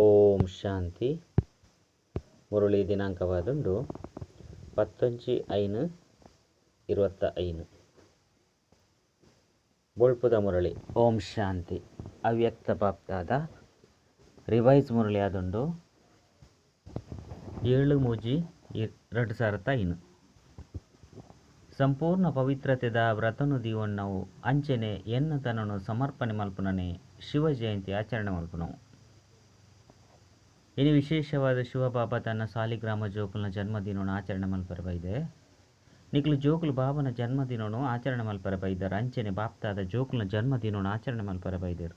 ಓಂ ಶಾಂತಿ. ಮುರಳಿ ದಿನಾಂಕವಾದುಂಡು ಪತ್ತೊಂಜಿ ಐನು ಇರುವತ್ತ ಐನು ಬೊಳ್ಪುದ ಮುರಳಿ. ಓಂ ಶಾಂತಿ. ಅವ್ಯಕ್ತ ಬಾಪ್ತಾದ ರಿವೈಸ್ ಮುರಳಿ ಆದುಂಡು ಏಳು ಮೂಜಿ ಎರಡು ಸಾವಿರದ ಐನು ಸಂಪೂರ್ಣ ಪವಿತ್ರತೆದ ವ್ರತನು ದೀವಣ್ಣವು ಅಂಚೆನೆ ಎನ್ನ ತನನು ಸಮರ್ಪಣೆ ಮಲ್ಪುನನೆ ಶಿವ ಜಯಂತಿ ಆಚರಣೆ ಮಲ್ಪುನವು. ಇನ್ನು ವಿಶೇಷವಾದ ಶಿವಬಾಬಾ ತನ್ನ ಸಾಲಿಗ್ರಾಮ ಜೋಕುಲ್ನ ಜನ್ಮದಿನವನ್ನು ಆಚರಣೆ ಮಲ್ಪರ ಬೈದೆ ನಿಕ್ಲು ಜೋಕುಲು ಬಾಬನ ಜನ್ಮದಿನವನ್ನು ಆಚರಣೆ ಮಲ್ಪರ ಬೈದರು ಅಂಚನೆ ಬಾಪ್ತಾದ ಜೋಕುಲ್ನ ಜನ್ಮದಿನವನ್ನು ಆಚರಣೆ ಮಲ್ಪರ ಬೈದರು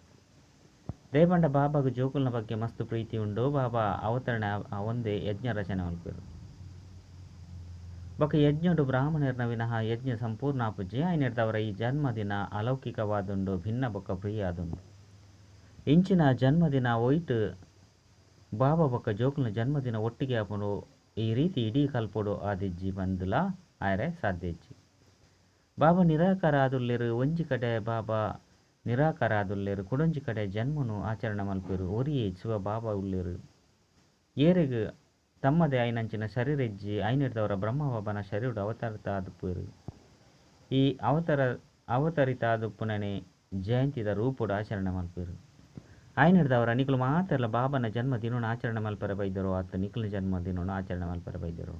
ದೇವಂಡ ಬಾಬಾಗ ಜೋಕುಲ್ನ ಬಗ್ಗೆ ಮಸ್ತ್ ಪ್ರೀತಿ ಉಂಡು. ಬಾಬಾ ಅವತರಣೆ ಒಂದೇ ಯಜ್ಞ ರಚನೆ ಮಲ್ಪರು. ಬೊಕ ಯಜ್ಞಡು ಬ್ರಾಹ್ಮಣರ್ನ ವಿನಃ ಯಜ್ಞ ಸಂಪೂರ್ಣ ಪೂಜೆ ಆಯ್ನೆಡ್ದವರ ಈ ಜನ್ಮದಿನ ಅಲೌಕಿಕವಾದುಂಡು, ಭಿನ್ನ ಬೊಕ್ಕ ಪ್ರಿಯ ಆದುಂಡು ಇಂಚಿನ ಜನ್ಮದಿನ ಒಯ್ಟ್ ಬಾಬಾ ಬೊಕ್ಕ ಜೋಕ್ನ ಜನ್ಮದಿನ ಒಟ್ಟಿಗೆ ಆಪುಂಡು ಈ ರೀತಿ ಇಡೀ ಕಲ್ಪೊಡು ಆದಿಜ್ಜಿ ಬಂದುಲ ಆಯ್ರೆ ಸಾಧ್ಯ ಇಜ್ಜಿ ಬಾಬಾ ನಿರಾಕಾರ ಆದುಲ್ಲೆರು, ಒಂಜಿ ಕಡೆ ಬಾಬಾ ನಿರಾಕಾರ ಆದುಲ್ಲೆರು, ಕುಡೊಂಜಿ ಕಡೆ ಜನ್ಮನು ಆಚರಣೆ ಮಲ್ಪೆರು ಒರಿಯೇ ಶಿವ ಬಾಬಾ ಉಲ್ಲೆರು. ಏರೆಗ್ ತಮ್ಮದೇ ಐನಂಚಿನ ಶರೀರ ಇಜ್ಜಿ, ಐನಿಡ್ದವರ ಬ್ರಹ್ಮಬಾಬನ ಶರೀರ ಅವತರಿತ ಆದುಪ್ಪಿರು ಈ ಅವತರ, ಅವತರಿತ ಆದುಪ್ಪುನನೆ ಜಯಂತಿದ ರೂಪುಡು ಆಚರಣೆ ಮಲ್ಪೆರು ಆಯ್ನಿಡ್ದವರ ಮಾತ್ರ ಅಲ್ಲ ಬಾಬನ ಜನ್ಮ ದಿನವನ್ನು ಆಚರಣೆ ಮಲ್ಪರ ಬೈದರು. ಅತ್ತ ನಿಖಲ ಜನ್ಮ ದಿನವನ್ನು ಆಚರಣೆ ಮಲ್ಪರ ಬೈದರು.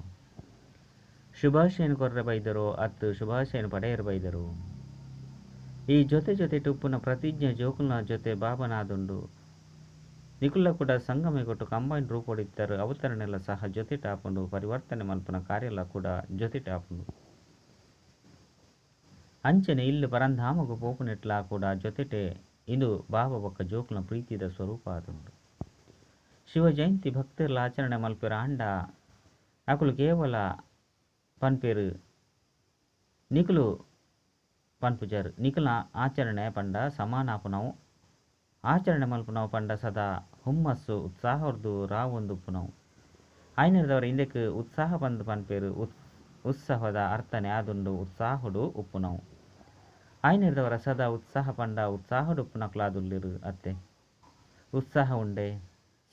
ಶುಭಾಶಯನ ಕೊರ್ರೆ ಬೈದರು ಅತ್ತು ಶುಭಾಶಯನ ಪಡೆಯರು ಬೈದರು. ಈ ಜೊತೆ ಜೊತೆ ಟುಪ್ಪುನ ಪ್ರತಿಜ್ಞೆ ಜೋಕುಲ್ನ ಜೊತೆ ಬಾಬನಾದುಂಡು ನಿಖುಲ್ಲ ಕೂಡ ಸಂಗಮೆ ಕೊಟ್ಟು ಕಂಬೈನ್ ರೂಪೊಡಿತ್ತರು ಅವತರಣೆಲ್ಲ ಸಹ ಜೊತೆ ಟಾಪುಂಡು. ಪರಿವರ್ತನೆ ಮಲ್ಪನ ಕಾರ್ಯಲ್ಲ ಕೂಡ ಜೊತೆ ಟಾಪುಂಡು. ಅಂಚನೆ ಇಲ್ಲಿ ಪರಂಧಾಮಗು ಪೋಪುನೆಟ್ಲ ಕೂಡ ಜೊತೆಟೆ ಇದು ಬಾಬಾ ಬೊಕ್ಕ ಜೋಕುಲ್ನ ಪ್ರೀತಿದ ಸ್ವರೂಪ ಆದುಂಡು ಶಿವ ಜಯಂತಿ ಭಕ್ತರ್ಲ ಆಚರಣೆ ಮಲ್ಪೆರ ಆಂಡ ಅಕುಲು ಕೇವಲ ಪನ್ಪೇರು, ನಿಕುಲು ಪನ್ಪುಜರ್, ನಿಕುಲ್ನ ಆಚರಣೆ ಪಂಡ ಸಮಾನಾಪುನವು ಆಚರಣೆ ಮಲ್ಪುನವು ಪಂಡ ಸದಾ ಹುಮ್ಮಸ್ಸು ಉತ್ಸಾಹರ್ದು ರಾವೊಂದುಪ್ಪುನವು ಆಯ್ನರದವರ ಹಿಂದಕ್ಕೆ ಉತ್ಸಾಹ ಬಂದು ಪನ್ಪೇರು, ಉತ್, ಉತ್ಸಾಹದ ಅರ್ಥನೆ ಆದುಂಡು ಉತ್ಸಾಹುಡು ಉಪ್ಪುನವು ಆಯ್ನಿರ್ದವರ ಸದಾ ಉತ್ಸಾಹ ಪಂಡ ಉತ್ಸಾಹುಡು ಉಪ್ಪುನಕ್ಲಾದುಲ್ಲಿರು ಅತ್ತೆ. ಉತ್ಸಾಹ ಉಂಡೆ,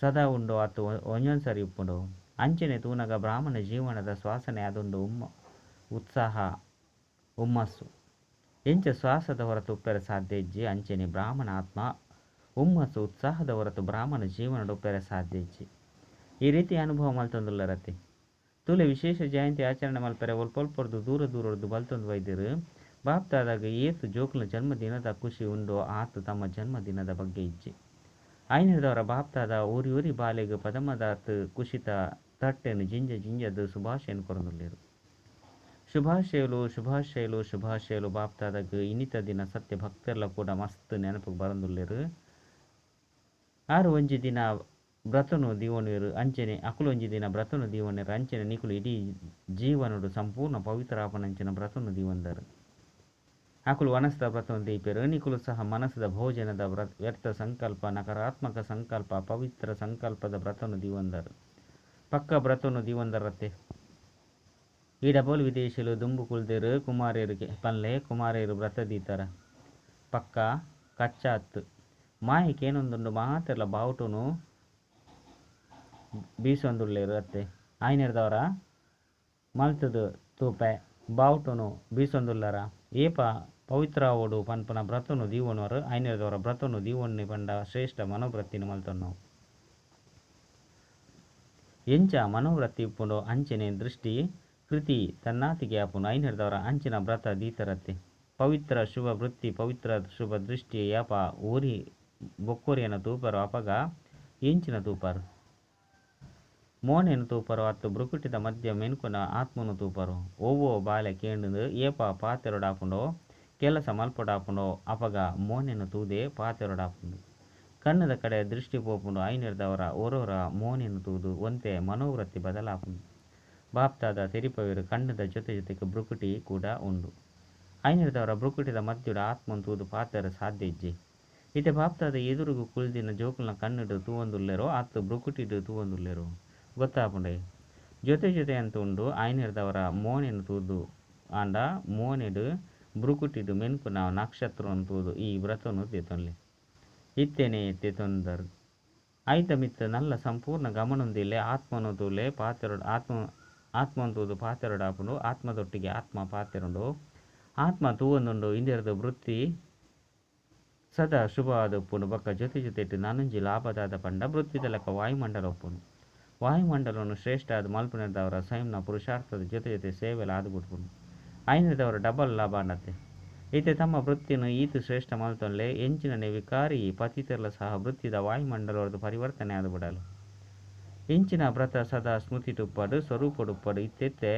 ಸದಾ ಉಂಡು ಅತ್ತು ಒಂಜೊಂದ್ಸರಿ ಉಪ್ಪುಂಡು. ಅಂಚನೆ ತೂನಗ ಬ್ರಾಹ್ಮಣ ಜೀವನದ ಶ್ವಾಸನೆ ಅದೊಂದು ಉಮ್ಮ, ಉತ್ಸಾಹ, ಉಮ್ಮಸ್ಸು. ಎಂಚ ಶ್ವಾಸದ ಹೊರತು ಉಪ್ಪೆರೆ ಸಾಧ್ಯ ಇಜ್ಜಿ, ಅಂಚನೆ ಬ್ರಾಹ್ಮಣ ಆತ್ಮ, ಉಮ್ಮಸ್ಸು ಉತ್ಸಾಹದ ಹೊರತು ಬ್ರಾಹ್ಮಣ ಜೀವನದ ಉಪ್ಪೆರೆ ಸಾಧ್ಯ ಇಜ್ಜಿ. ಈ ರೀತಿ ಅನುಭವ ಮಲ್ತೊಂದುಲ್ಲರತ್ತೆ ತುಲೆ ವಿಶೇಷ ಜಯಂತಿ ಆಚರಣೆ ಮಲ್ಪೆರೆ ಒಲ್ಪೊಲ್ಪೊರ್ದು ದೂರ ದೂರದ್ದು ಬಲ್ತೊಂದು ವೈದ್ಯರು ಬಾಪ್ತಾದಾಗ ಏಸು ಜೋಕ್ಲ ಜನ್ಮದಿನದ ಖುಷಿ ಉಂಡು, ಆತ ತಮ್ಮ ಜನ್ಮದಿನದ ಬಗ್ಗೆ ಇಜ್ಜೆ ಐನದವರ ಬಾಪ್ತಾದ ಊರಿ ಊರಿ ಬಾಲೆಗ್ ಪದಮದಾತ್ ಕುಶಿತ ತಟ್ಟೆನು ಜಿಂಜ ಜಿಂಜದು ಸುಭಾಷೆಯನ್ನು ಕೊರದಲ್ಲಿರು ಶುಭಾಶಯಲು ಶುಭಾಶಯಲು ಶುಭಾಶಯಲು ಬಾಪ್ತಾದಾಗ ಇನ್ನಿತ ದಿನ ಸತ್ಯ ಭಕ್ತರೆಲ್ಲ ಕೂಡ ಮಸ್ತ್ ನೆನಪಿಗೆ ಬರಂದುಲ್ಲಿರು ಆರು ಒಂಜಿ ದಿನ ಬ್ರತನು ದೀವನಿರು ಅಂಚನೆ, ಅಕುಲು ಒಂಜಿ ದಿನ ಬ್ರತನು ದೀವನಿರು ಅಂಚನೆ ನಿಕುಲು ಇಡೀ ಜೀವನುಡು ಸಂಪೂರ್ಣ ಪವಿತ್ರ ಆಪನಂಚಿನ ಬ್ರತನು ದೀವಂದರು. ಪ್ರಥಮ ದೀಪೆರು. ನಿಕುಲು ಸಹ ಮನಸ್ಸದ ಭೋಜನದ ವ್ರ ವ್ಯರ್ಥ ಸಂಕಲ್ಪ, ನಕಾರಾತ್ಮಕ ಸಂಕಲ್ಪ, ಪವಿತ್ರ ಸಂಕಲ್ಪದ ಬ್ರತನು ದಿವಂದರು. ಪಕ್ಕ ಬ್ರತನು ದಿವಂದರತೆ ಈ ಡಬಲ್ ವಿದೇಶಲು ದುಂಬು ಕುಲ್ದೇರು ಕುಮಾರೇರಿಗೆ ಪಲ್ಲೆ ಕುಮಾರೇರು ವ್ರತ ದೀತರ. ಪಕ್ಕ ಕಚ್ಚಾತ್ ಮಾಯಕೇನೊಂದುಂಡು ಮಾತೆಲ್ಲ ಬಾವುಟನು ಬೀಸೊಂದುಳ್ಳೇರು ಅತ್ತೆ. ಆಯ್ನಿರ್ದವರ ಮಲ್ತದು ತೂಪೆ, ಬಾವುಟನು ಬೀಸೊಂದುಲ್ಲರ ಏಪ ಓಡು ಪನ್ಪನ ಬ್ರತನು ದೀವನವರು ಆಯ್ನೆಡ್ದವರ ಬ್ರತನು ದೀವನ್ನಿ ಪಂಡ ಶ್ರೇಷ್ಠ ಮನೋವೃತ್ತಿನ ಮಲ್ತೊನ್ನು. ಎಂಚ ಮನೋವೃತ್ತಿ ಇಪ್ಪುಂಡು ಅಂಚನೆ ದೃಷ್ಟಿ, ಕೃತಿ ತನ್ನಾತಿಗೆ ಆಪುಂಡು ಐನೆಡ್ದವರ ಅಂಚಿನ ಬ್ರತ ದೀತರತ್ತೆ. ಪವಿತ್ರ ಶುಭ ವೃತ್ತಿ, ಪವಿತ್ರ ಶುಭ ದೃಷ್ಟಿ ಯಾಪ ಊರಿ ಬೊಕ್ಕೋರಿಯನ ತೂಪರು ಅಪಗ, ಎಂಚಿನ ತೂಪರು. ಮೋನೆನು ತೂಪರು ಅತ್ತು ಬ್ರುಕುಟಿದ ಮಧ್ಯ ಮೆನ್ಕುನ ಆತ್ಮನು ತೂಪರು. ಓವೋ ಬಾಲೆ ಕೇಂಡು ಏಪ ಪಾತೆರೊಡಾಪುಂಡೋ ಕೆಲಸ ಮಲ್ಪಡಾಪುಂಡು ಅಪಗ ಮೋನೆನು ತೂದೆ ಪಾತೆರಡಾಪುಂಡು ಕಣ್ಣದ ಕಡೆ ದೃಷ್ಟಿ ಪೋಪುಂಡು ಐನಿರ್ದವರ ಓರೋರ ಮೋನೆನು ತೂದು ಒಂತೆ ಮನೋವೃತ್ತಿ ಬದಲಾಪುಂಡು. ಬಾಪ್ತಾದ ತೆರಿಪವಿರು ಕಣ್ಣದ ಜೊತೆ ಜೊತೆಗೆ ಬ್ರುಕುಟಿ ಕೂಡ ಉಂಡು. ಐನಿರ್ದವರ ಬ್ರುಕುಟಿದ ಮದ್ಯುಡ ಆತ್ಮನ್ ತೂದು ಪಾತೆರ ಸಾಧ್ಯ ಇಜ್ಜಿ. ಇತ್ತೆ ಬಾಪ್ತಾದ ಎದುರುಗು ಕುಲ್ದಿನ ಜೋಕುಲ್ನ ಕಣ್ಣಿಡು ತೂವೊಂದುಲ್ಲೆರೋ ಆತು ಬ್ರುಕುಟಿಡು ತೂವೊಂದುಲ್ಲೆರೋ. ಗೊತ್ತಾಪುಂಡೆ. ಜೊತೆ ಜೊತೆ ಅಂತ ಉಂಡು ಆಯ್ನಿರ್ದವರ ಮೋನೆನ್ ತೂದು. ಆಂಡ ಮೋನೆಡು ಮೆನ್ಕು ಮೆನ್ಪುನ ನಕ್ಷತ್ರ ತೂದು ಈ ವ್ರತನು ತೆತೊನ್ಲೆ. ಇತ್ತೇನೆ ತೆತೊಂದರು. ಐತ ಮಿತ್ತ ನಲ್ಲ ಸಂಪೂರ್ಣ ಗಮನೊಂದಿಲ್ಲೆ ಆತ್ಮನು ತೂಲೆ ಪಾತೆರಡು ಆತ್ಮ ಆತ್ಮಂತೂದು ಪಾತೆರಡಾಪುಂಡು, ಆತ್ಮದೊಟ್ಟಿಗೆ ಆತ್ಮ ಪಾತೆರುಂಡು. ಆತ್ಮ ತೂವೊಂದುಂಡು ಇಂದೆರ್ದು ವೃತ್ತಿ ಸದಾ ಶುಭವಾದ ಉಪ್ಪುಂಡು ಬಕ್ಕ ಜೊತೆ ಜೊತೆ ಇಟ್ಟು ನನೊಂಜಿ ಲಾಭದಾದ ಪಂಡ ವೃತ್ತಿದ ಲೆಕ್ಕ ವಾಯುಮಂಡಲ ಉಪ್ಪುಂಡು ವಾಯುಮಂಡಲವನ್ನು ಶ್ರೇಷ್ಠ ಮಲ್ಪುನದವರ ಸ್ವಯಂನ ಪುರುಷಾರ್ಥದ ಜೊತೆ ಜೊತೆ ಸೇವೆಲ ಆದುಬಿಟ್ಪುಂಡು ಐನದವರ ಡಬಲ್ ಲಾಭ ಅನ್ನತ್ತೆ ಈತ ತಮ್ಮ ವೃತ್ತಿಯನ್ನು ಈತು ಶ್ರೇಷ್ಠ ಮಲ್ತೊನ್ಲೆ ಎಂಚಿನನೆ ವಿಕಾರಿ ಪತಿತರ್ಲ ಸಹ ವೃತ್ತಿದ ವಾಯುಮಂಡಲವರದು ಪರಿವರ್ತನೆ ಆದುಬಿಡಲು. ಇಂಚಿನ ವ್ರತ ಸದಾ ಸ್ಮೃತಿ ತುಪ್ಪಡು ಸ್ವರೂಪಡುಪ್ಪಡು ಇತ್ತೆತ್ತೆ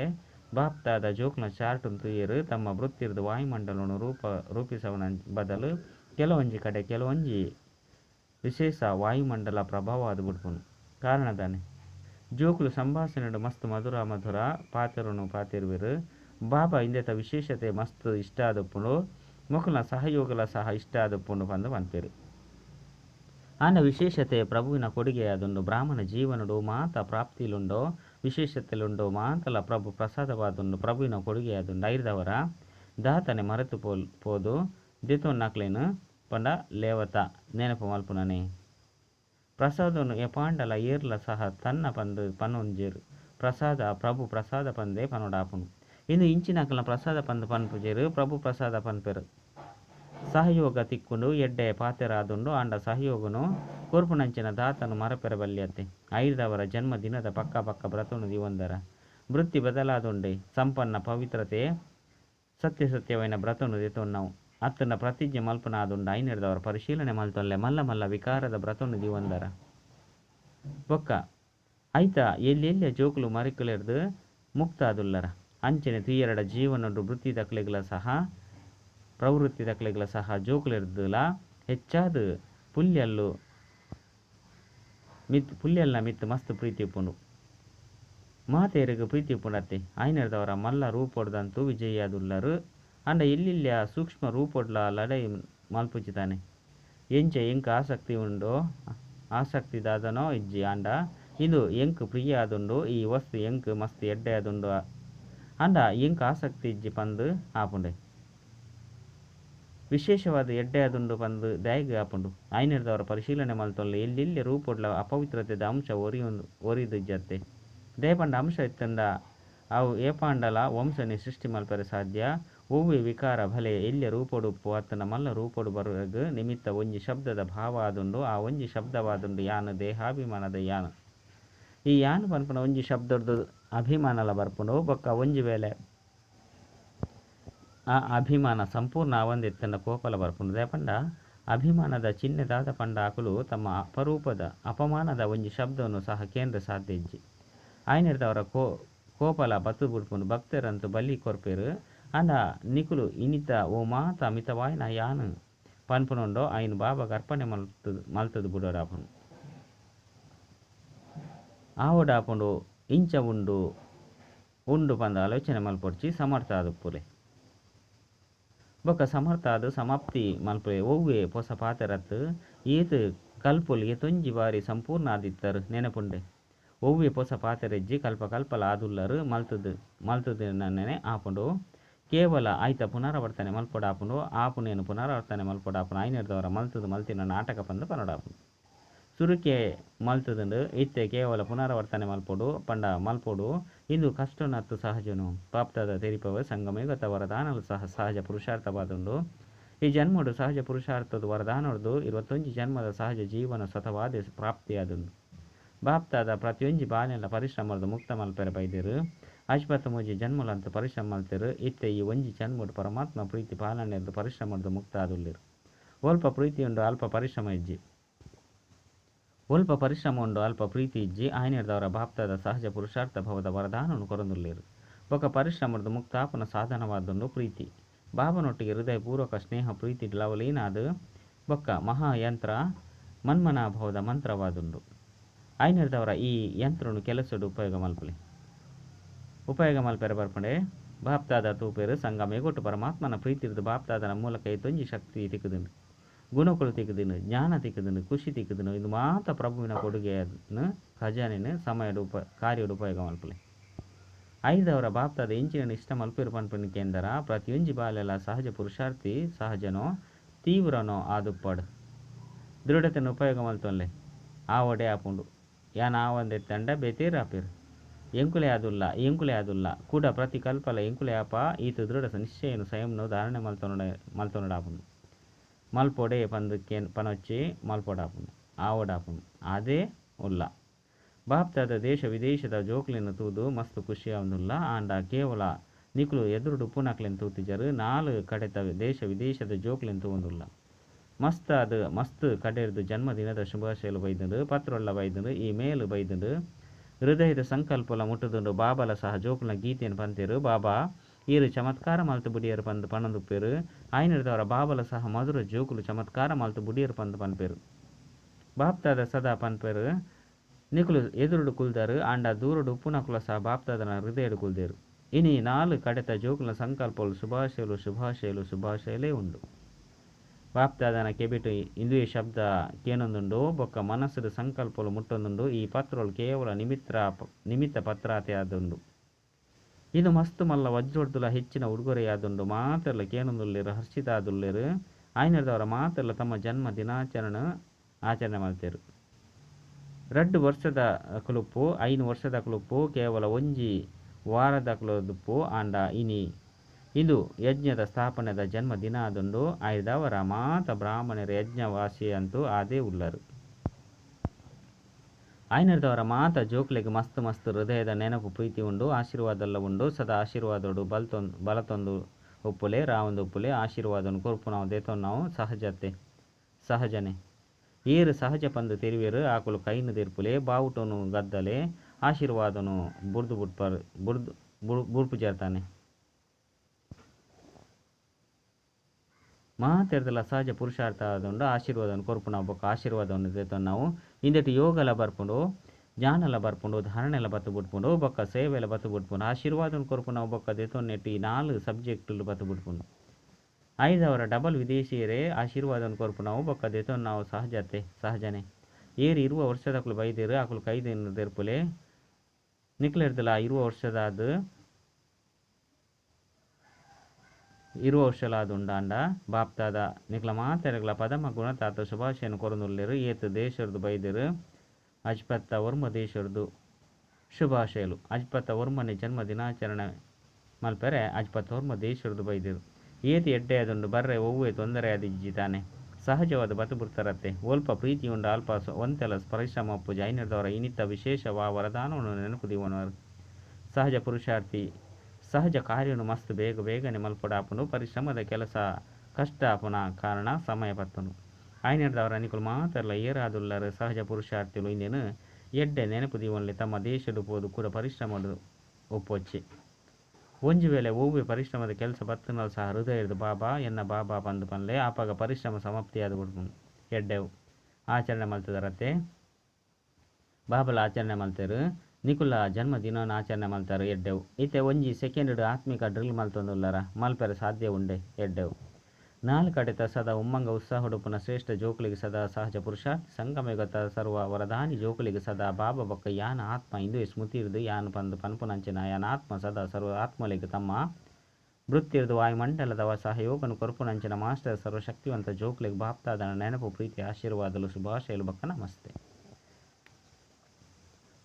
ಬಾಪ್ತಾದ ಜೋಕ್ನ ಚಾರ್ಟ್ ತುಯ್ಯರು, ತಮ್ಮ ವೃತ್ತಿರ್ದು ವಾಯುಮಂಡಲವನ್ನು ರೂಪ, ರೂಪಿಸವನ ಬದಲು ಕೆಲವೊಂಜಿ ಕಡೆ, ಕೆಲವೊಂಜಿ ವಿಶೇಷ ವಾಯುಮಂಡಲ ಪ್ರಭಾವ ಅದು ಆದುಬಿಡ್ಪುನು ಕಾರಣದಾನೆ ಜೋಕುಲು ಸಂಭಾಷಣೆಡು ಮಸ್ತ್ ಮಧುರ ಮಧುರ ಪಾತೆರನು ಪಾತಿರುವೆರು. ಬಾಬಾ ಇಂದೆತ ವಿಶೇಷತೆ ಮಸ್ತ್ ಇಷ್ಟ ಆದಪ್ಪುಂಡು ಮೊಕಲ್ನ ಸಹಯೋಗಲ ಸಹ ಇಷ್ಟ ಆದಪ್ಪುಂಡು ಪಂದು ಆನ ವಿಶೇಷತೆ ಪ್ರಭುವಿನ ಕೊಡುಗೆಯಾದುಂಡು, ಬ್ರಾಹ್ಮಣ ಜೀವನಡು ಮಾತ ಪ್ರಾಪ್ತಿಲುಂಡೋ, ವಿಶೇಷತೆಲುಂಡೋ ಮಾತಲ ಪ್ರಭು ಪ್ರಸಾದವಾದುಂಡು ಪ್ರಭುವಿನ ಕೊಡುಗೆಯಾದುಂಡು ಐರ್ದವರ. ದಾತನೆ ಮರೆತು ಪೋಲ್ ಪೋದು ದಿತೊನ್ನಕ್ಲೇನು ಪಂಡ ಲೇವತ ನೆನಪು ಮಲ್ಪುನನೆ. ಪ್ರಸಾದನು ಎಪಾಂಡಲ ಏರ್ಲ ಸಹ ತನ್ನ ಪಂದು ಪನ್ನೊಂಜೇರು ಪ್ರಸಾದ ಪ್ರಭು ಪ್ರಸಾದ ಪಂದೆ ಪನೊಡಾಪುನು ಇನ್ನು ಇಂಚಿನಕಲ್ನ ಪ್ರಸಾದ ಪಂದು ಪನ್ಪುಜೇರು ಪ್ರಭು ಪ್ರಸಾದ ಪನ್ಪೆರು ಸಹಯೋಗ ತಿಕ್ಕುಂಡು ಎಡ್ಡೆ ಪಾತೆರಾದುಂಡು ಆಂಡ ಸಹಯೋಗನು ಕೋರ್ಪುನಂಚಿನ ದಾತನು ಮರಪೆರಬಲ್ಯತ್ತೆ ಐದವರ ಜನ್ಮ ದಿನದ ಪಕ್ಕ ಪಕ್ಕ ಬ್ರತನು ದಿವಂದರ ವೃತ್ತಿ ಬದಲಾದುಂಡೆ ಸಂಪನ್ನ ಪವಿತ್ರತೆ ಸತ್ಯಸತ್ಯವೈನ ಬ್ರತನು ದಿತೊನ್ನವು ಅತ್ತನ ಪ್ರತಿಜ್ಞೆ ಮಲ್ಪನಾದುಂಡು ಐನೆರ್ದವರ ಪರಿಶೀಲನೆ ಮಲ್ತೊಲ್ಲೆ ಮಲ್ಲ ಮಲ್ಲ ವಿಕಾರದ ಬ್ರತನು ದಿವಂದರ. ಬೊಕ್ಕ, ಐತ ಎಲ್ಲೆಲ್ಲೆ ಜೋಕುಲು ಮುಕ್ತ ಮುಕ್ತಾದುಲ್ಲರ. ಅಂಚನೆ ತುಯ್ಯರಡ ಜೀವನಡು ವೃತ್ತಿ ದಕ್ಲೆಗಳ ಸಹ, ಪ್ರವೃತ್ತಿ ದಕ್ಲೆಗಳ ಸಹ ಜೋಕುಲೆರ್ದುಲ ಹೆಚ್ಚಾದ ಪುಲ್ಯಲ್ಲು ಮಿತ್ ಪುಲ್ಯಲ್ಲ ಮಿತ್ ಮಸ್ತ್ ಪ್ರೀತಿ ಉಪ್ಪುಂಡು ಮಾತೆಯರಿಗೆ ಪ್ರೀತಿ ಉಪ್ಪುಂಡತ್ತೆ ಐನೆರ್ದವರ ಮಲ್ಲ ರೂಪೊಡ್ದಂತೂ ವಿಜಯಾದುಲ್ಲರು ಅಂಡ ಎಲ್ಲಿಲ್ಯ ಸೂಕ್ಷ್ಮ ರೂಪೊಡ್ಲ ಲಡೈ ಮಲ್ಪುಚಿತಾನೆ ಎಂಚ ಎಂಕ ಆಸಕ್ತಿ ಉಂಡು? ಆಸಕ್ತಿ ದಾದನೋ ಇಜ್ಜಿ ಆಂಡ ಇದು ಎಂಕ್ ಪ್ರಿಯ ಆದುಂಡು, ಈ ವಸ್ತು ಎಂಕ್ ಮಸ್ತ್ ಎಡ್ಡೆ ಆದುಂಡು. ಅಂಡ ಎಂಕ್ ಆಸಕ್ತಿ ಇಜ್ಜಿ ಪಂದು ಆಪುಂಡೆ. ವಿಶೇಷವಾದ ಎಡ್ಡೆ ಆದುಂಡು ಪಂದು ದಯಗೆ ಆಪುಂಡು. ಐನರ್ದವರ ಪರಿಶೀಲನೆ ಮಲ್ತೊಲ್ಲ ಎಲ್ಲೆಲ್ಲಿ ರೂಪೊಡ್ಲ ಅಪವಿತ್ರತೆದ ಅಂಶ ಒರಿಯೊಂದು ಒರಿದು ಇಜ್ಜತ್ತೆ. ದಯಪಂಡ ಅಂಶ ಇತ್ತಂಡ ಅವು ಏಪಾಂಡಲ ವಂಶನಿ ಸೃಷ್ಟಿ ಮಲ್ಪರೆ ಸಾಧ್ಯ. ಹೂವಿ ವಿಕಾರ ಭಲೆ, ಎಲ್ಯ ರೂಪೊಡುಪ್ಪು ಅತ್ತನ ಮಲ್ಲ ರೂಪೊಡು ಬರುವಗ್ ನಿಮಿತ್ತ ಒಂಜಿ ಶಬ್ದದ ಭಾವ ಆದುಂಡು ಆ ಒಂಜಿ ಶಬ್ದವಾದುಂಡು ಯಾನು ದೇಹಾಭಿಮಾನದ ಯಾನು. ಈ ಯಾನು ಪನ್ಪುನ ಒಂಜಿ ಶಬ್ದದ ಅಭಿಮಾನಲ ಬರ್ಪುಂಡು ಬೊಕ್ಕ ಒಂಜಿ ವೇಳೆ ಆ ಅಭಿಮಾನ ಸಂಪೂರ್ಣ ಅವಂದೆತ್ತನ ಕೋಪಲ ಬರ್ಪುಂಡು. ದೇಪಂಡ ಅಭಿಮಾನದ ಚಿಹ್ನೆದಾದ ಪಂಡಾಕುಲು ತಮ್ಮ ಅಪರೂಪದ, ಅಪಮಾನದ ಒಂಜಿ ಶಬ್ದವನ್ನು ಸಹ ಕೇಂದ್ರ ಸಾಧ್ಯಜ್ಜಿ ಆಯ್ನೆರ್ದವರ ಕೋ ಕೋಪಲ ಬತ್ತು ಬಿಡ್ಪುಂಡು ಭಕ್ತರಂತೂ ಬಲಿ ಕೊರ್ಪೆರು. ಅಂಡ ನಿಕುಲು ಇನಿತ ಓ ಮಾತ ಮಿತವಾಯಿನ ಯಾನು ಪನ್ಪುನುಂಡೋ ಆಯ್ನ ಬಾಬಾಗ ಅರ್ಪಣೆ ಮಲ್ತದು ಮಲ್ತದು ಬುಡೋಡಾಪುಂಡು ಆವಡಾಪುಂಡು ಇಂಚ ಉಂಡು ಉಂಡು ಪಂದ ಆಲೋಚನೆ ಮಲ್ಪೊಡ್ಚಿ ಸಮರ್ಥ ಆದುಪ್ಪುಲೆ ಬೊಕ ಸಮರ್ಥ ಆದು ಸಮಾಪ್ತಿ ಮಲ್ಪುಲೆ ಒವ್ವೆ ಪೊಸ ಪಾತೆರತ್ ಏತ್ ಕಲ್ಪುಲ್ ಏತೊಂಜಿ ಬಾರಿ ಸಂಪೂರ್ಣ ಆದಿತ್ತರು ನೆನಪುಂಡೆ. ಒವ್ವೆ ಪೊಸ ಪಾತೆರೆಜ್ಜಿ ಕಲ್ಪ ಕಲ್ಪಲ ಆದುಲ್ಲರು ಮಲ್ತದು ಮಲ್ತದು ನೆನೆ ಆಪುಂಡು ಕೇವಲ ಆಯ್ತ ಪುನರಾವರ್ತನೆ ಮಲ್ಪೊಡಾಪುಂಡು ಆಪುನೇನು ಪುನರಾವರ್ತನೆ ಮಲ್ಪೊಡಾಪುಂಡು ಆಯ್ನೆರ್ದವರ ಮಲ್ತದು ಮಲ್ತಿನ ನಾಟಕ ಪಂದು ಪನೊಡಾಪುಂಡು ಸುರುಕೆ ಮಲ್ತದುಂಡು, ಇತ್ತೆ ಕೇವಲ ಪುನರಾವರ್ತನೆ ಮಲ್ಪೊಡು, ಪಂಡ ಮಲ್ಪೊಡು. ಇಂದು ಕಷ್ಟನತ್ತು ಸಹಜನು. ಪಾಪ್ತದ ತೆರಿಪವ ಸಂಗಮೆ ಗತ ವರದಾನಲು ಸಹ ಸಹಜ ಪುರುಷಾರ್ಥವಾದುಂಡು. ಈ ಜನ್ಮಡು ಸಹಜ ಪುರುಷಾರ್ಥದ ವರದಾನದ್ದು ಇರುವತ್ತೊಂಜಿ ಜನ್ಮದ ಸಹಜ ಜೀವನ ಸತವಾದ ಪ್ರಾಪ್ತಿಯಾದುಂಡು. ಬಾಪ್ತಾದ ಪ್ರತಿಯೊಂಜಿ ಬಾಲ್ಯಲ ಪರಿಶ್ರಮದ ಮುಕ್ತ ಮಲ್ಪೆರೆ ಬೈದೆರು. ಅಜ್ಪತ್ತ ಮೂಜಿ ಜನ್ಮಲಂತ ಪರಿಶ್ರಮ ಮಲ್ತೆರು ಇತ್ತೆ ಈ ಒಂಜಿ ಜನ್ಮಡು ಪರಮಾತ್ಮ ಪ್ರೀತಿ ಪಾಲನೆರ್ದು ಪರಿಶ್ರಮದ ಮುಕ್ತ ಆದುಲ್ಲೆರು ಒಲ್ಪ ಪ್ರೀತಿಯುಂಡು ಅಲ್ಪ ಪರಿಶ್ರಮ ಇಜ್ಜಿ. ಒಲ್ಪ ಪರಿಶ್ರಮ ಉಂಡು ಅಲ್ಪ ಪ್ರೀತಿ ಇಜ್ಜಿ. ಆಯ್ನೆರ್ದವರ ಬಾಪ್ತಾದ ಸಹಜ ಪುರುಷಾರ್ಥ ಭವದ ವರದಾನವನ್ನು ಕೊರಂದುಲ್ಲಿರು ಬೊಕ ಪರಿಶ್ರಮದ ಮುಕ್ತಾಪನ ಸಾಧನವಾದುಂಡು ಪ್ರೀತಿ. ಬಾಬನೊಟ್ಟಿಗೆ ಹೃದಯಪೂರ್ವಕ ಸ್ನೇಹ ಪ್ರೀತಿ ಲವಲೀನಾದ ಬೊಕ್ಕ ಮಹಾಯಂತ್ರ ಮನ್ಮನಾಭವದ ಮಂತ್ರವಾದುಂಡು. ಐನೆರ್ದವರ ಈ ಯಂತ್ರನು ಕೆಲಸಡು ಉಪಯೋಗ ಮಲ್ಪಲಿ ಉಪಯೋಗ ಮಲ್ಪೆರೆ ಬರ್ಪಂಡೆ, ಬಾಪ್ತಾದ ತೂಪೇರು ಸಂಗಮೆ ಗೊಟ್ಟು ಪರಮಾತ್ಮನ ಪ್ರೀತಿರ್ದು ಬಾಪ್ತಾದನ ಮೂಲಕ ಐತೊಂಜಿ ಶಕ್ತಿ ತಿಕ್ಕುದುಂಡು ಗುಣಗಳು ತಿಕ್ಕುದಿನು ಜ್ಞಾನ ತಿಕ್ಕುದಿನು ಖುಷಿ ತಿಕ್ಕುದಿನು ಇದು ಮಾತ ಪ್ರಭುವಿನ ಕೊಡುಗೆಯನ್ನು ಖಜಾನೆನು ಸಮಯದ ಉಪ, ಕಾರ್ಯದ ಉಪಯೋಗ ಮಲ್ಪಲಿ ಐದವರ ಬಾಪ್ತಾದ ಇಂಚಿನ ಇಷ್ಟ ಮಲ್ಪಿರು ಪನ್ಪುನಿ ಕೇಂದ್ರ, ಪ್ರತಿಯೊಂಜಿ ಬಾಲೆಲ ಸಹಜ ಪುರುಷಾರ್ಥಿ, ಸಹಜನೋ, ತೀವ್ರನೋ ಆದುಪ್ಪಡು. ದೃಢತೆಯನ್ನು ಉಪಯೋಗ ಮಲ್ತೊನ್ಲೆ ಆವಡೆ ಆಪುಂಡು. ಯಾನ ತಂಡ ಬೇತೇರ್ ಆಪೆರ್. ಎಂಕುಲೆ ಆದುಲ್ಲ ಎಂಕುಲೆ ಆದುಲ್ಲ. ಕೂಡ ಪ್ರತಿ ಕಲ್ಪಲ ಎಂಕುಲೆ ಆಪ, ಈತ ದೃಢ ನಿಶ್ಚಯನು ಸ್ವಯಂನು ಧಾರಣೆ ಮಲ್ತೊನಡ ಮಲ್ತೊನಡಾಪುಂಡು ಮಲ್ಪೊಡೆ ಪಂದಕ್ಕೆ ಪನೊಚ್ಚಿ ಮಲ್ಪೊಡಾಪುನು ಆವಡಾಪುನು ಅದೇ ಉಲ್ಲ. ಬಾಪ್ತಾದ ದೇಶ ವಿದೇಶದ ಜೋಕ್ಲಿನ ತೂದು ಮಸ್ತ್ ಖುಷಿ ಆವೊಂದುಲ್ಲ ಆಂಡ ಕೇವಲ ನಿಕ್ಲು ಎದುರುಡು ಪುನಕ್ಲೆನ್ ತೂತಿಜರು. ನಾಲ್ ಕಡೆತ ದೇಶ ವಿದೇಶದ ಜೋಕ್ಲೆನ್ ತೂವೊಂದುಲ್ಲ. ಮಸ್ತ್ ಅದು, ಮಸ್ತ್ ಕಡೆರ್ದು ಜನ್ಮದಿನದ ಶುಭಾಶಯಲು ಬೈದುಂಡು ಪತ್ರೊಳ್ಳ ಬೈದುಂಡು ಈ ಮೇಲು ಬೈದುಂಡು ಹೃದಯದ ಸಂಕಲ್ಪಲ ಮುಟ್ಟುದುಂಡು ಬಾಬಲ ಸಹ ಜೋಕುಲ ಗೀತೆಯನ್ನು ಪಂತೇರು ಬಾಬಾ, ಈರು ಚಮತ್ಕಾರ ಮಲ್ತು ಬುಡಿಯರು ಪಂದು ಪಣದುಪ್ಪೇರು ಆಯ್ನದವರ ಬಾಬಲ ಸಹ ಮಧುರ ಜೋಕುಲು ಚಮತ್ಕಾರ ಮಲ್ತು ಬುಡಿಯರು ಪಂದು ಪನ್ಪೇರು ಬಾಪ್ತಾದ ಸದಾ ಪನ್ಪೇರು ನಿಕುಲು ಎದುರುಡು ಕುಲ್ದಾರು, ಆಂಡ ದೂರುಡು ಉಪ್ಪುನಕುಲ ಸಹ ಬಾಪ್ತಾದನ ಹೃದಯಡು ಕುಲ್ದೇರು. ಇನಿ ನಾಲ್ಕು ಕಡೆತ ಜೋಕುಲ ಸಂಕಲ್ಪಲು ಶುಭಾಶಯಲು ಶುಭಾಶಯಲು ಶುಭಾಶಯಲೇ ಉಂಡು. ಕೆಬಿಟು ಇಂದು ಈ ಶಬ್ದ ಕೇನೊಂದುಂಡು, ಬೊಕ್ಕ ಮನಸ್ಸುದ ಸಂಕಲ್ಪಲು ಮುಟ್ಟೊಂದುಂಡು, ಈ ಪತ್ರೊಲು ಕೇವಲ ನಿಮಿತ್ರ ನಿಮಿತ್ತ ಪತ್ರಾತೆ ಆದುಂಡು ಇದು ಮಸ್ತ್ ಮಲ್ಲ ವಜ್ರೊಡ್ದುಲ ಹೆಚ್ಚಿನ ಉಡುಗೊರೆಯಾದುಂಡು ಮಾತೆರ್ಲ ಕೇನೊಂದುಲ್ಲಿರು ಹರ್ಷಿತ ಆದುಲ್ಲೇರು ಆಯ್ನದವರ ಮಾತೆರ್ಲ ತಮ್ಮ ಜನ್ಮ ದಿನಾಚರಣೆ ಆಚರಣೆ ಮಾಡ್ತೇರು. ರಡ್ಡು ವರ್ಷದ ಕುಲುಪು ಐನು ವರ್ಷದ ಕುಲುಪು ಕೇವಲ ಒಂಜಿ ವಾರದ ಕುಲುಪು ಆಂಡ ಇನಿ ಇದು ಯಜ್ಞದ ಸ್ಥಾಪನೆದ ಜನ್ಮ ದಿನ ಆದುಂಡು ಆಯ್ದವರ ಮಾತ ಬ್ರಾಹ್ಮಣರ ಯಜ್ಞವಾಸಿ ಅಂತೂ ಆದೇ ಉಲ್ಲರು. ಆಯ್ನರ್ದವರ ಮಾತ ಜೋಕ್ಲೆಗೆ ಮಸ್ತ್ ಮಸ್ತ್ ಹೃದಯದ ನೆನಪು ಪ್ರೀತಿ ಉಂಡು ಆಶೀರ್ವಾದಲ್ಲ ಉಂಡು. ಸದಾ ಆಶೀರ್ವಾದೋಡು ಬಲ್ತೊಂದು, ಬಲತೊಂದು ಉಪ್ಪುಲೆ ರಾವೊಂದು ಉಪ್ಪುಲೆ ಆಶೀರ್ವಾದನು ಕೊರ್ಪು ನಾವು, ದೇತೊಂದು ನಾವು ಸಹಜತೆ, ಸಹಜನೆ. ಏರು ಸಹಜ ಪಂದು ತಿರುವೇರು, ಆಕುಲು ಕೈನು ತಿರ್ಪುಲೆ, ಬಾವುಟನು ಗದ್ದಲೆ, ಆಶೀರ್ವಾದನು ಬುರ್ದು ಬುಡ್ಪರ್ ಬುರ್ದು ಬುಡ್ಪು ಜೇರ್ತಾನೆ. ಮಾತಾಡ್ದಲ್ಲ ಸಹಜ ಪುರುಷಾರ್ಥ ಆದೊಂಡು ಆಶೀರ್ವಾದವನ್ನು ಕೊರ್ಪುನ ಒಬ್ಬಕ್ಕೆ ಆಶೀರ್ವಾದವನ್ನು ದೇತವನ್ನು ನಾವು ಇಂದೆಟ್ ಯೋಗ ಎಲ್ಲ ಬರ್ಪುಂಡು ಜ್ಞಾನ ಎಲ್ಲ ಬರ್ಕೊಂಡು ಧಾರಣೆ ಎಲ್ಲ ಬತ್ತು ಬಿಟ್ಕೊಂಡು ಒಬ್ಬಕ್ಕ ಸೇವೆ ಎಲ್ಲ ಬತ್ತು ಬಿಟ್ಕೊಂಡು ಆಶೀರ್ವಾದವನ್ನು ಕೊರ್ಪುನ ಒಬ್ಬಕ್ಕ ದೇತೊನ್ನೆಟ್ಟು ಈ ನಾಲ್ಕು ಸಬ್ಜೆಕ್ಟ್ಲು ಬತ್ತು ಬಿಟ್ಕೊಂಡು ಐದವರ ಡಬಲ್ ವಿದೇಶಿಯರೇ ಆಶೀರ್ವಾದವನ್ನು ಕೊರ್ಪು ನಾವು ಬೊಕ್ಕ ನಾವು ಸಹಜತೆ ಸಹಜನೆ. ಏರಿ ಇರುವ ವರ್ಷದ ಅಕ್ಲು ಬೈದೇರು ಅಕ್ಲು ಕೈದೇನು ದೇರ್ಪುಲೆ ನಿಕ್ಲಿರ್ತಲ್ಲ ಇರುವ ವರ್ಷದ ಅದು ಉಂಡಾಂಡ ಬಾಪ್ತಾದ ನಿಕ್ಲ ಮಾತೆರಗ್ಲ ಪದಮ ಗುಣತಾತ ಶುಭಾಶಯನ ಕೊರನುಲ್ಲೆರು ಏತು ದೇಶರ್ದು ಬೈದಿರು ಅಜ್ಪತ್ತ ವರ್ಮ ದೇಶರ್ದು ಶುಭಾಶಯಲು. ಅಜ್ಪತ್ತ ವರ್ಮನೆ ಜನ್ಮ ದಿನಾಚರಣೆ ಮಲ್ಪೆರೆ ಅಜ್ಪತ್ತ ವರ್ಮ ದೇಶರ್ದು ಬೈದಿರು. ಏತಿ ಎಡ್ಡೆ ಅದುಂಡು ಬರ್ರೆ, ಒವ್ವೆ ತೊಂದರೆ ಅದಿಜ್ಜಿ ತಾನೆ ಸಹಜವಾದ ಬತುಬುರ್ತರತ್ತೆ ಓಲ್ಪ ಪ್ರೀತಿಯುಂಡು ಅಲ್ಪ ಒಂತೆಲ ಪರಿಶ್ರಮ ಅಪ್ಪು ವಿಶೇಷ ಇನಿತ ವಿಶೇಷವಾ ವರದಾನವನ್ನು ನೆನಪು ದೀವನವರು. ಸಹಜ ಪುರುಷಾರ್ಥಿ ಸಹಜ ಕಾರ್ಯನು ಮಸ್ತ್ ಬೇಗ ಬೇಗನೆ ಮಲ್ಪಡಾಪನು, ಪರಿಶ್ರಮದ ಕೆಲಸ ಕಷ್ಟ ಆಪನ ಕಾರಣ ಸಮಯ ಪತ್ತನು ಆಯ್ನದವರ ನಿಕುಲು ಮಾತಲ್ಲ ಏರಾದುಲ್ಲರು ಸಹಜ ಪುರುಷಾರ್ಥಿಗಳು ಇಂದೇನು, ಎಡ್ಡೆ ನೆನಪು ದೀವನಲ್ಲಿ ತಮ್ಮ ದೇಶದ ಪೋದು ಕೂಡ ಪರಿಶ್ರಮದ ಒಪ್ಪೊಚ್ಚಿ. ಒಂಜಿ ವೇಳೆ ಒವ್ವೆ ಪರಿಶ್ರಮದ ಕೆಲಸ ಬತ್ತನಲು ಸಹ ಹೃದಯದ ಬಾಬಾ ಎನ್ನ ಬಾಬಾ ಬಂದು ಪನ್ಲೆ ಆಪಾಗ ಪರಿಶ್ರಮ ಸಮಾಪ್ತಿಯಾದ ಬಿಡ್ಪುಂಡು ಎಡ್ಡೆವು. ಆಚರಣೆ ಮಲ್ತದರತ್ತೆ ಬಾಬಲ ಆಚರಣೆ ಮಲ್ತೆರು. ನಿಕುಲ ಜನ್ಮ ದಿನನ ಆಚರಣೆ ಮಲ್ತಾರೆ ಎಡ್ಡೆವು. ಇತ್ತೆ ಒಂಜಿ ಸೆಕೆಂಡ್ ಆತ್ಮಿಕ ಡ್ರಿಲ್ ಮಲ್ತೊಂದುಲ್ಲರ ಮಲ್ಪೆರೆ ಸಾಧ್ಯ ಉಂಡೆ ಎಡ್ಡೆವು. ನಾಲ್ಕು ಕಡೆತ ಸದಾ ಉಮ್ಮಂಗ ಉತ್ಸಾಹುಡುಪುನ ಶ್ರೇಷ್ಠ ಜೋಕುಲಿಗೆ ಸದಾ ಸಹಜ ಪುರುಷ. ಸಂಗಮಯುಗತ ಸರ್ವ ವರದಾನಿ ಜೋಕುಲಿಗೆ ಸದಾ ಬಾಬ ಬಕ್ಕ ಯಾನ ಆತ್ಮ ಇಂದು ಸ್ಮೃತಿರ್ದು ಯಾನ್ ಪಂದು ಪನ್ಪುನಂಚಿನ ಯಾನ ಆತ್ಮ ಸದಾ ಸರ್ವ ಆತ್ಮಲಿಗೆ ತಮ್ಮ. ವೃತ್ತಿರ್ದು ವಾಯುಮಂಡಲದವ ಸಹಯೋಗನು ಕೊರ್ಪುನಂಚಿನ ಮಾಸ್ಟರ್ ಸರ್ವಶಕ್ತಿವಂತ ಜೋಕುಲಿಗೆ ಬಾಪ್ತಾದನ ನೆನಪು ಪ್ರೀತಿ ಆಶೀರ್ವಾದಲು ಶುಭಾಶಯಲು ಬಕ್ಕ ನಮಸ್ತೆ.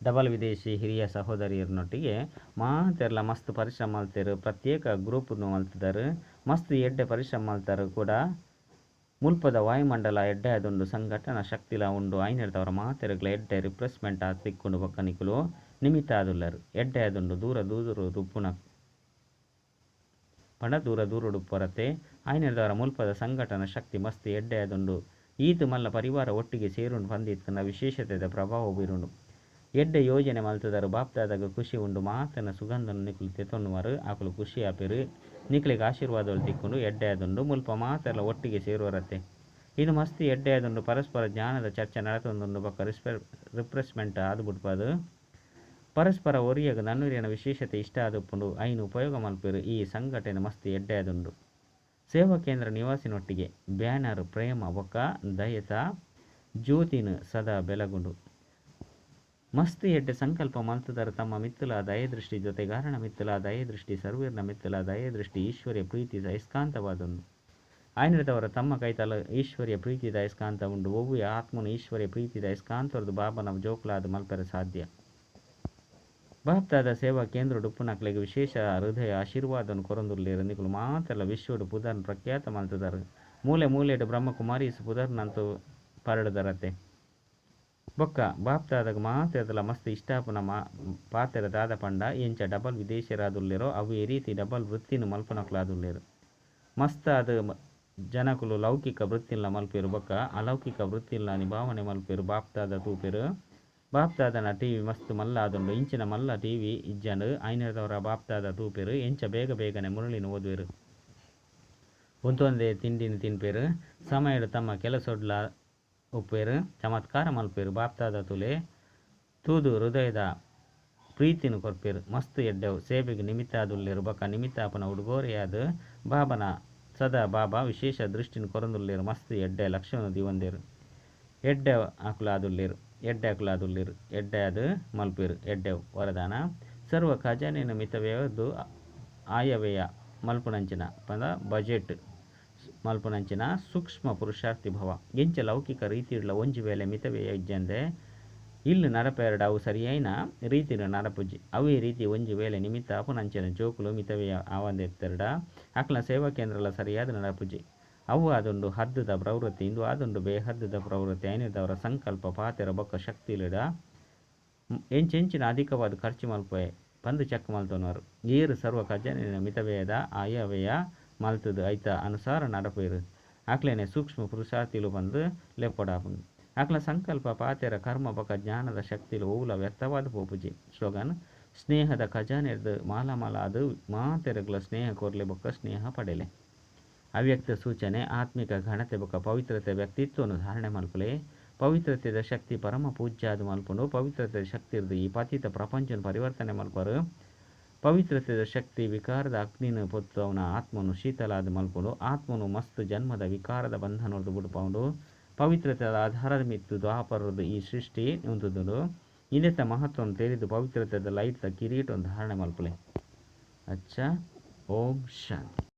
ಡಬಲ್ ವಿದೇಶಿ ಹಿರಿಯ ಸಹೋದರಿಯರ್ನೊಟ್ಟಿಗೆ ಮಾತೆರ್ಲ ಮಸ್ತ್ ಪರಿಶ್ರಮ ಅಲ್ತಿರು, ಪ್ರತ್ಯೇಕ ಗ್ರೂಪ್ನು ಮಲ್ತಿದ್ದಾರೆ ಮಸ್ತ್ ಎಡ್ಡೆ ಪರಿಶ್ರಮ ಮಲ್ತಾರೆ ಕೂಡ. ಮುಲ್ಪದ ವಾಯುಮಂಡಲ ಎಡ್ಡೆ ಅದೊಂದು ಸಂಘಟನಾ ಶಕ್ತಿಲ ಉಂಡು. ಐನಿರ್ದವರ ಮಾತೆರಗ್ಲ ಎಡ್ಡೆ ರಿಫ್ರೆಶ್ಮೆಂಟ್ ಆ ತಿಕ್ಕೊಂಡು ಬೊಕ್ಕ ನಿಕುಲು ನಿಮಿತ್ತ ಆದುಲ್ಲರು. ಎಡ್ಡೆ ಅದೊಂದು ದೂರ ದೂರ ದುಪ್ಪುನ ಪಣ ದೂರ ದೂರ ಪೊರತೆ. ಐನಿರ್ದವರ ಮುಲ್ಪದ ಸಂಘಟನಾ ಶಕ್ತಿ ಮಸ್ತ್ ಎಡ್ಡೆ ಅದೊಂದು ಈತು ಮಲ್ಲ ಪರಿವಾರ ಒಟ್ಟಿಗೆ ಸೇರುಂಡು ಬಂದಿತ್ತನ ವಿಶೇಷತೆದ ಪ್ರಭಾವ ಬೀರುಂಡು. ಎಡ್ಡೆ ಯೋಜನೆ ಮಲ್ತದರು. ಬಾಪ್ದಾದಾಗ ಖುಷಿ ಉಂಡು. ಮಾತನ ಸುಗಂಧನು ನಿಕ್ಲು ತೆತ್ತೊಂಡುವರು ಆಕುಲು ಖುಷಿ ಆಪಿರು ನಿಕ್ಲಿಗೆ ಆಶೀರ್ವಾದಗಳು ತಿಕ್ಕೊಂಡು ಎಡ್ಡೆ ಆದುಂಡು ಮುಲ್ಪ ಮಾತೆಲ್ಲ ಒಟ್ಟಿಗೆ ಸೇರುವರತ್ತೆ. ಇದು ಮಸ್ತಿ ಎಡ್ಡೆ ಆದುಂಡು ಪರಸ್ಪರ ಜ್ಞಾನದ ಚರ್ಚೆ ನಡೆತೊಂದುಂಡು ಬೊಕ್ಕ ರಿಸ್ಪೆ, ರಿಪ್ರೆಸ್ಮೆಂಟ್ ಆದು ಬಿಡ್ಪದು ಪರಸ್ಪರ ಒರಿಯಾಗ ನನ್ನೂರಿನ ವಿಶೇಷತೆ ಇಷ್ಟ ಆದುಪ್ಪುಂಡು. ಐನು ಉಪಯೋಗ ಮಲ್ಪಿರು. ಈ ಸಂಘಟನೆ ಮಸ್ತಿ ಎಡ್ಡೆ ಆದುಂಡು. ಸೇವಾ ಕೇಂದ್ರ ನಿವಾಸಿನೊಟ್ಟಿಗೆ ಬ್ಯಾನರ್ ಪ್ರೇಮ ಬೊಕ್ಕ ದಯತ ಜ್ಯೋತಿನ ಸದಾ ಬೆಳಗುಂಡು. ಮಸ್ತ್ ಎಡ್ಡೆ ಸಂಕಲ್ಪ ಮಲ್ತದರ ತಮ್ಮ ಮಿತ್ತುಲ ದಯದೃಷ್ಟಿ ಜೊತೆಗಾರಣ ಮಿತ್ತುಲ ದಯದೃಷ್ಟಿ ಸರ್ವೀರ್ನ ಮಿತ್ತುಲ ದಯದೃಷ್ಟಿ ಈಶ್ವರ್ಯ ಪ್ರೀತಿ ಸೈಸ್ಕಾಂತವಾದೊಂದು ಆಯ್ನದವರ ತಮ್ಮ ಕೈತಲ ಈಶ್ವರ್ಯ ಪ್ರೀತಿದ ಅಯಸ್ಕಾಂತ ಉಂಡು. ಒವ್ವೆ ಆತ್ಮನ ಈಶ್ವರ್ಯ ಪ್ರೀತಿದ ಅಯಸ್ಕಾಂತರದು ಬಾಬನ ಜೋಕ್ಲಾದ ಮಲ್ಪರ ಸಾಧ್ಯ. ಭಕ್ತಾದ ಸೇವಾ ಕೇಂದ್ರ ಡುಪ್ಪುನಕ್ಲೆಗ್ ವಿಶೇಷ ಹೃದಯ ಆಶೀರ್ವಾದನು ಕೊರಂದುರ್ಲಿ ನಿಕುಲು ಮಾತ್ರ ವಿಶ್ವಡು ಪುದರ್ನ ಪ್ರಖ್ಯಾತ ಮಲ್ತುದರು. ಮೂಲೆ ಮೂಲೆಡು ಬ್ರಹ್ಮಕುಮಾರೀಸ್ ಪುದರ್ನಂತೂ ಪರಡುದರತೆ. ಬೊಕ್ಕ ಬಾಪ್ತಾದಾಗ ಮಾತೆದಲ ಮಸ್ತ್ ಇಷ್ಟಾಪುನ ಮಾ ಪಾತೆರ ದಾದ ಪಂಡ ಎಂಚ ಡಬಲ್ ವಿದೇಶಿಯರಾದುಲ್ಲೆರೋ ಅವು ಈ ರೀತಿ ಡಬಲ್ ವೃತ್ತಿನ ಮಲ್ಪನಕ್ಲಾದುಲ್ಲೇರು ಮಸ್ತ್ ಅದು ಜನಕುಲು ಲೌಕಿಕ ವೃತ್ತಿಲ್ಲ ಮಲ್ಪೇರು ಬೊಕ್ಕ, ಅಲೌಕಿಕ ವೃತ್ತಿಲ್ಲ ನಿಭಾವನೆ ಮಲ್ಪೇರು ಬಾಪ್ತಾದ ತೂಪೇರು. ಬಾಪ್ದಾದನ ಟಿವಿ ಮಸ್ತ್ ಮಲ್ಲ ಆದುಂಡು ಇಂಚಿನ ಮಲ್ಲ ಟಿವಿ ಇಜ್ಜಂಡು ಐನದವರ ಬಾಪ್ದಾದ ತೂಪೇರು ಎಂಚ ಬೇಗ ಬೇಗನೆ ಮುರಳಿನ ಓದುವೆರು. ಒಂದೊಂದೇ ತಿಂಡಿನ ತಿನ್ಪೇರು ಸಮಯಡು ತಮ್ಮ ಕೆಲಸೊಡ್ಲ ಉಪ್ಪೇರು, ಚಮತ್ಕಾರ ಮಲ್ಪೇರು, ಬಾಪ್ತಾದ ತುಲೆ, ತೂದು ಹೃದಯದ ಪ್ರೀತಿನ ಕೊರ್ಪೇರು, ಮಸ್ತ್ ಎಡ್ಡೆವು, ಸೇವೆಗೆ ನಿಮಿತ್ತ ಆದುಲ್ಲೇರು ನಿಮಿತ್ತ ನಿಮಿತ್ತಾಪನ ಉಡುಗೊರೆಯಾದ ಬಾಬನ, ಸದಾ ಬಾಬಾ ವಿಶೇಷ ದೃಷ್ಟಿನ ಕೊರಂದುಲ್ಲೇರು, ಮಸ್ತ್ ಎಡ್ಡೆ ಲಕ್ಷಣ ದಿವಂದೇರು. ಎಡ್ಡೆ ಆಕುಲಾದುಲ್ಲೇರು ಎಡ್ಡೆ ಆಕುಲಾದುಲ್ಲೇರು ಎಡ್ಡೆ ಅದು ಮಲ್ಪೇರು ಎಡ್ಡೆವು ವರದಾನ. ಸರ್ವ ಖಜಾನೆಯನ್ನು ಮಿತವ್ಯದ್ದು ಆಯವ್ಯಯ ಮಲ್ಪುನಂಚಿನ ಪದ, ಬಜೆಟ್. ಮಲ್ಪುನಂಚಿನ ಸೂಕ್ಷ್ಮ ಪುರುಷಾರ್ಥಿ ಭವ. ಎಂಚ ಲೌಕಿಕ ರೀತಿಯುಳ್ಳ ಒಂಜಿ ವೇಳೆ ಮಿತವೇ ಇಜ್ಜಂದೆ. ಇಲ್ಲಿ ನರಪೆರಡ ಅವು ಸರಿಯೈನ ರೀತಿನ ನರಪುಜಿ ಅವೇ ರೀತಿ ಒಂಜಿ ವೇಳೆ ನಿಮಿತ್ತ ಅಪುನಂಚಿನ ಜೋಕುಲು ಮಿತವೇ ಆವಂದೆತ್ತೆರಡ. ಅಕ್ಲ ಸೇವಾ ಕೇಂದ್ರಲ ಸರಿಯಾದ ನರಪುಜಿ ಅವು ಅದೊಂದು ಹದ್ದದ ಪ್ರವೃತ್ತಿ, ಇಂದು ಅದೊಂದು ಬೇಹದ್ದದ ಪ್ರವೃತ್ತಿ ಐನದವರ ಸಂಕಲ್ಪ, ಪಾತೆರ ಬೊಕ್ಕ ಶಕ್ತಿಲಿಡ. ಎಂಚೆಂಚಿನ ಅಧಿಕವಾದ ಖರ್ಚು ಮಲ್ಪೆ ಪಂದು ಚೆಕ್ ಮಲ್ತನವರು ಏರು ಸರ್ವ ಖಜಾನಿನ ಮಿತವೇದ ಆಯವ್ಯಯ ಮಲ್ತದು ಐತ ಅನುಸಾರ ನಡಪಿರು ಆಕ್ಲೇನೆ ಸೂಕ್ಷ್ಮ ಪುರುಷಾತಿಲು ಬಂದು ಲೆಪ್ಪಡಾಪುಂಡು ಅಕ್ಲ ಸಂಕಲ್ಪ, ಪಾತೆರ ಕರ್ಮ ಬಕ ಜ್ಞಾನದ ಶಕ್ತಿಲು ಓಲ ವ್ಯರ್ಥವಾದ ಪೋಪುಜಿ. ಸ್ಲೋಗನ್ ಸ್ನೇಹದ ಖಜಾನೆರ್ದು ಮಾಲ ಅದು ಮಾತೆರಗ್ಲ ಸ್ನೇಹ ಕೊರ್ಲೆ ಬೊಕ್ಕ ಸ್ನೇಹ ಪಡೆಲೆ. ಅವ್ಯಕ್ತ ಸೂಚನೆ, ಆತ್ಮಿಕ ಘನತೆ ಬಕ ಪವಿತ್ರತೆ ವ್ಯಕ್ತಿತ್ವವನ್ನು ಧಾರಣೆ ಮಲ್ಪಲೆ. ಪವಿತ್ರತೆದ ಶಕ್ತಿ ಪರಮ ಪೂಜ್ಯಾದ ಮಲ್ಪನು, ಪವಿತ್ರತೆದ ಶಕ್ತಿ ಇರ್ದು ಈ ಪತಿತ ಪ್ರಪಂಚನ ಪರಿವರ್ತನೆ ಮಲ್ಪರು ಪವಿತ್ರತೆದ ಶಕ್ತಿ ವಿಕಾರದ ಅಗ್ನಿನ ಪೊತ್ತು ಅವನ ಆತ್ಮನು ಶೀತಲಾದ ಮಲ್ಕೊಂಡು ಆತ್ಮನು ಮಸ್ತ್ ಜನ್ಮದ ವಿಕಾರದ ಬಂಧನದ್ದು ಬಿಡ್ಪೌಂಡು ಪವಿತ್ರತೆಯ ಆಧಾರದ ಮಿತ್ತು ದ್ವಾಪರದು ಈ ಸೃಷ್ಟಿ ಹೊಂದಿದ್ದು ಇನ್ನಿತ ಮಹತ್ವವನ್ನು ತಿಳಿದು ಪವಿತ್ರತೆಯ ಲೈಟ್ ಕಿರೀಟವನ್ನು ಧಾರಣೆ ಮಲ್ಪಲೆ ಅಚ್ಚ, ಓಂ ಶಾಂತಿ